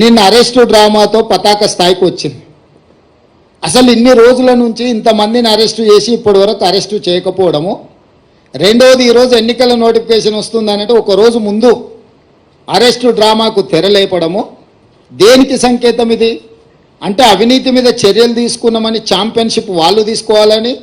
నిన్న అరెస్టు డ్రామాతో పతాక స్థాయికి వచ్చింది. అసలు ఇన్ని రోజుల నుంచి ఇంతమందిని అరెస్టు చేసి ఇప్పటి వరకు అరెస్టు చేయకపోవడము రెండవది ఈరోజు ఎన్నికల నోటిఫికేషన్ వస్తుందనంటే ఒక రోజు ముందు అరెస్టు డ్రామాకు తెరలేపడము. దేనికి సంకేతం ఇది? అంటే అవినీతి మీద చర్యలు తీసుకున్నామని ఛాంపియన్షిప్ వాళ్ళు తీసుకోవాలని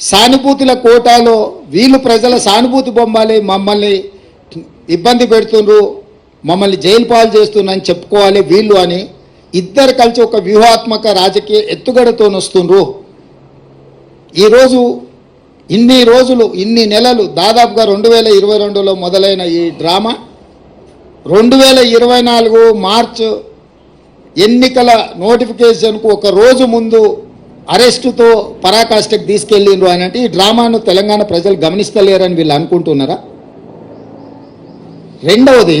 సానుభూతుల కోటాలో వీళ్ళు ప్రజల సానుభూతి బొమ్మాలి మమ్మల్ని ఇబ్బంది పెడుతుండ్రు మమ్మల్ని జైలు పాలు చేస్తున్నాని చెప్పుకోవాలి వీళ్ళు అని ఇద్దరు కలిసి ఒక వ్యూహాత్మక రాజకీయ ఎత్తుగడతో వస్తుండ్రు. ఈరోజు ఇన్ని రోజులు ఇన్ని నెలలు దాదాపుగా రెండు వేల ఇరవై రెండులో మొదలైన ఈ డ్రామా రెండు వేల ఇరవై నాలుగు మార్చ్ ఎన్నికల నోటిఫికేషన్కు ఒక రోజు ముందు అరెస్టుతో పరాకాష్ఠకు తీసుకెళ్ళిండ్రు అని అంటే ఈ డ్రామాను తెలంగాణ ప్రజలు గమనిస్తలేరని వీళ్ళు అనుకుంటున్నారా? రెండవది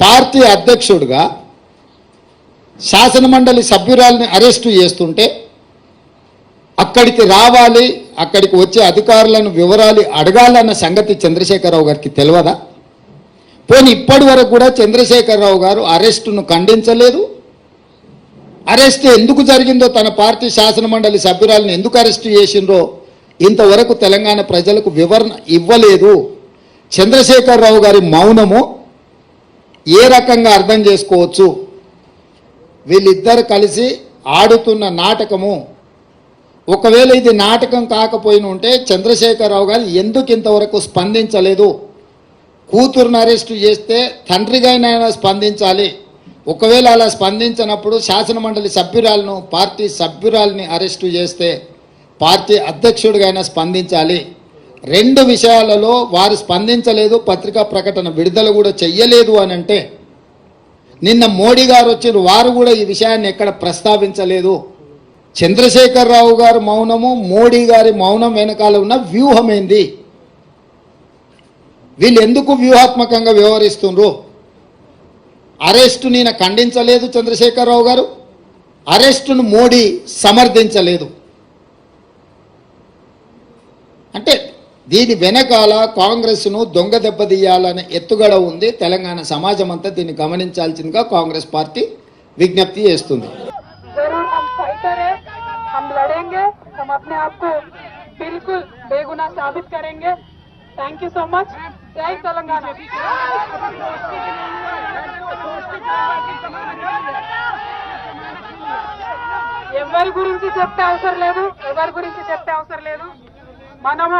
పార్టీ అధ్యక్షుడిగా శాసనమండలి సభ్యురాల్ని సభ్యురాలని అరెస్టు చేస్తుంటే అక్కడికి రావాలి అక్కడికి వచ్చే అధికారులను వివరాలు అడగాలన్న సంగతి చంద్రశేఖరరావు గారికి తెలియదా? పోనీ ఇప్పటి వరకు కూడా చంద్రశేఖరరావు గారు అరెస్టును ఖండించలేదు. అరెస్ట్ ఎందుకు జరిగిందో తన పార్టీ శాసన మండలి సభ్యురాలను ఎందుకు అరెస్టు చేసిండ్రో ఇంతవరకు తెలంగాణ ప్రజలకు వివరణ ఇవ్వలేదు. చంద్రశేఖరరావు గారి మౌనము ఏ రకంగా అర్థం చేసుకోవచ్చు? వీళ్ళిద్దరు కలిసి ఆడుతున్న నాటకము. ఒకవేళ ఇది నాటకం కాకపోయిన ఉంటే చంద్రశేఖరరావు గారు ఎందుకు ఇంతవరకు స్పందించలేదు? కూతురుని అరెస్టు చేస్తే తండ్రిగానైనా స్పందించాలి. ఒకవేళ అలా స్పందించినప్పుడు శాసనమండలి సభ్యురాలను పార్టీ సభ్యురాలని అరెస్టు చేస్తే పార్టీ అధ్యక్షుడిగా స్పందించాలి. రెండు విషయాలలో వారు స్పందించలేదు పత్రికా ప్రకటన విడుదల కూడా చెయ్యలేదు అని అంటే నిన్న మోడీ గారు వచ్చిన వారు కూడా ఈ విషయాన్ని ఎక్కడ ప్రస్తావించలేదు. చంద్రశేఖరరావు గారి మౌనము మోడీ గారి మౌనం వెనకాల ఉన్న వ్యూహం ఏంది వీళ్ళు ఎందుకు వ్యూహాత్మకంగా వ్యవహరిస్తుండ్రు? అరెస్టు నేను ఖండించలేదు చంద్రశేఖరరావు గారు అరెస్టును మోడీ సమర్థించలేదు. అంటే దీని వెనకాల కాంగ్రెస్ను దొంగ దెబ్బతీయాలనే ఎత్తుగడ ఉంది తెలంగాణ సమాజం అంతా దీన్ని గమనించాల్సిందిగా కాంగ్రెస్ పార్టీ విజ్ఞప్తి చేస్తుంది जरूर हम फाइटर है हम लड़ेंगे हम अपने आप को बिल्कुल बेगुनाह साबित करेंगे थैंक यू सो मच जय तेलंगाना ఎవరి గురించి చెప్పే అవసరం లేదు ఎవరి గురించి చెప్పే అవసరం లేదు మనము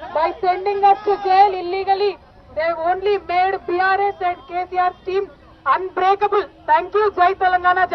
By sending us to jail illegally they have only made brs and kcr's team unbreakable. Thank you jai telangana jai